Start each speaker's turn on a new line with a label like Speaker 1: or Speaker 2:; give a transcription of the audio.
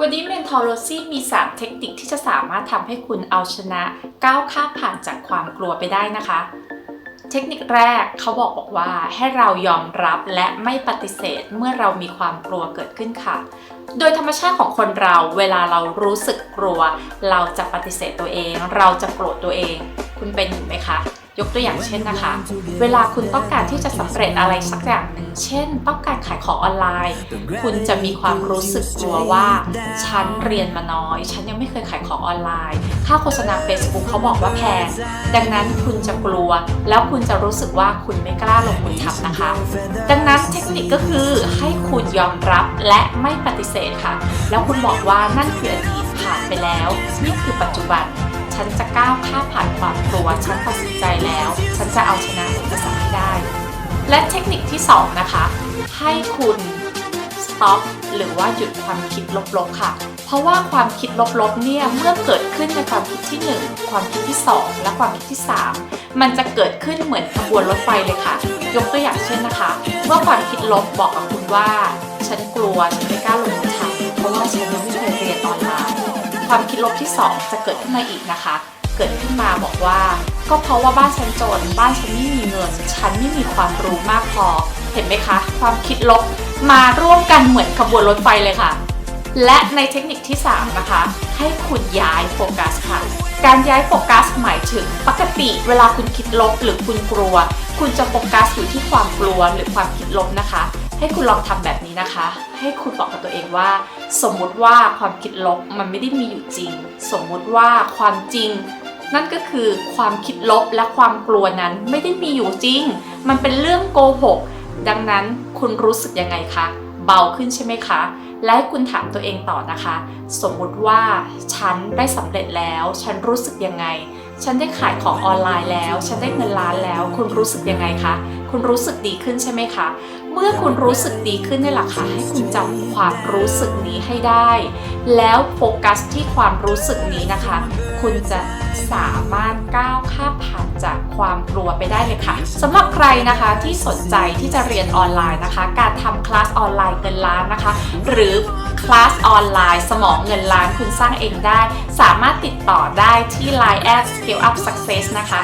Speaker 1: วันนี้ Mentology มี 3 เทคนิคที่จะสามารถทำให้คุณเอาชนะก้าวข้ามผ่านจากความกลัวไปได้นะคะ เทคนิคแรกเขาบอกบอกว่าให้เรายอมรับและไม่ปฏิเสธเมื่อเรามีความกลัวเกิดขึ้นค่ะ โดยธรรมชาติของคนเราเวลาเรารู้สึกกลัว เราจะปฏิเสธตัวเอง เราจะโกรธตัวเอง คุณเป็นอยู่ไหมคะ ยกตัวอย่างเช่นนะคะ เวลาคุณต้องการที่จะสำเร็จอะไรสักอย่างหนึ่ง เช่น ต้องการขายของออนไลน์ คุณจะมีความรู้สึกกลัวว่า ฉันเรียนมาน้อย ฉันยังไม่เคยขายของออนไลน์ ค่าโฆษณา Facebook เขาบอกว่าแพง ดังนั้นคุณจะกลัว แล้วคุณจะรู้สึกว่าคุณไม่กล้าลงมือทำนะคะ ดังนั้นเทคนิคก็คือให้คุณยอมรับและไม่ปฏิเสธค่ะ แล้วคุณบอกว่านั่นคืออดีตผ่านไปแล้ว นี่คือปัจจุบัน ฉันจะก้าวข้ามผ่านความกลัว ฉันตัดสินใจแล้ว ฉันจะเอาชนะอุปสรรคให้ได้ และเทคนิคที่ 2 นะคะ ให้คุณ stop หรือว่าหยุดความคิดลบๆค่ะ เพราะว่าความคิดลบๆเนี่ยเมื่อเกิดขึ้นในความคิดที่ 1 ความคิดที่ 2 และความคิดที่ 3 มันจะเกิดขึ้นเหมือนขบวนรถไฟเลยค่ะ ยกตัวอย่างเช่นนะคะ เมื่อความคิดลบบอกกับคุณว่า ฉันกลัว ฉันไม่กล้าลง ความคิดลบที่ 2 จะเกิดขึ้นมาอีกนะคะ เกิดขึ้นมาบอกว่า ก็เพราะว่าบ้านฉันจน บ้านฉันไม่มีเงิน ฉันไม่มีความรู้มากพอ เห็นไหมคะ ความคิดลบมาร่วมกันเหมือนขบวนรถไฟเลยค่ะ และในเทคนิคที่ 3 นะคะ ให้คุณย้ายโฟกัสค่ะ การย้ายโฟกัสหมายถึงปกติเวลาคุณคิดลบหรือคุณกลัว คุณจะโฟกัสอยู่ที่ความกลัวหรือความคิดลบนะคะ ให้คุณลองทำแบบนี้นะคะ ให้คุณบอกกับตัวเองว่า สมมุติว่าความคิดลบมันไม่ได้มีอยู่จริง สมมุติว่าความจริง นั่นก็คือความคิดลบและความกลัวนั้นไม่ได้มีอยู่จริง มันเป็นเรื่องโกหกดังนั้นคุณรู้สึกยังไงคะเบาขึ้นใช่ไหมคะ และให้คุณถามตัวเองต่อนะคะ สมมุติว่าฉันได้สำเร็จแล้ว ฉันรู้สึกยังไง ฉันได้ขายของออนไลน์แล้ว ฉันได้เงินล้านแล้ว คุณรู้สึกยังไงคะ คุณรู้สึกดีขึ้นใช่ไหมคะ เมื่อคุณรู้สึกดีขึ้นนี่แหละค่ะให้คุณจำความรู้สึกนี้ให้ได้ แล้วโฟกัสที่ความรู้สึกนี้นะคะ คุณจะสามารถก้าวข้ามผ่านจากความกลัวไปได้เลยค่ะสำหรับใครนะคะที่สนใจที่จะเรียนออนไลน์นะคะ การทำคลาสออนไลน์เงินล้านนะคะ หรือคลาสออนไลน์สมองเงินล้านคุณสร้างเองได้ สามารถติดต่อได้ที่ Line at Scale Up Success นะคะ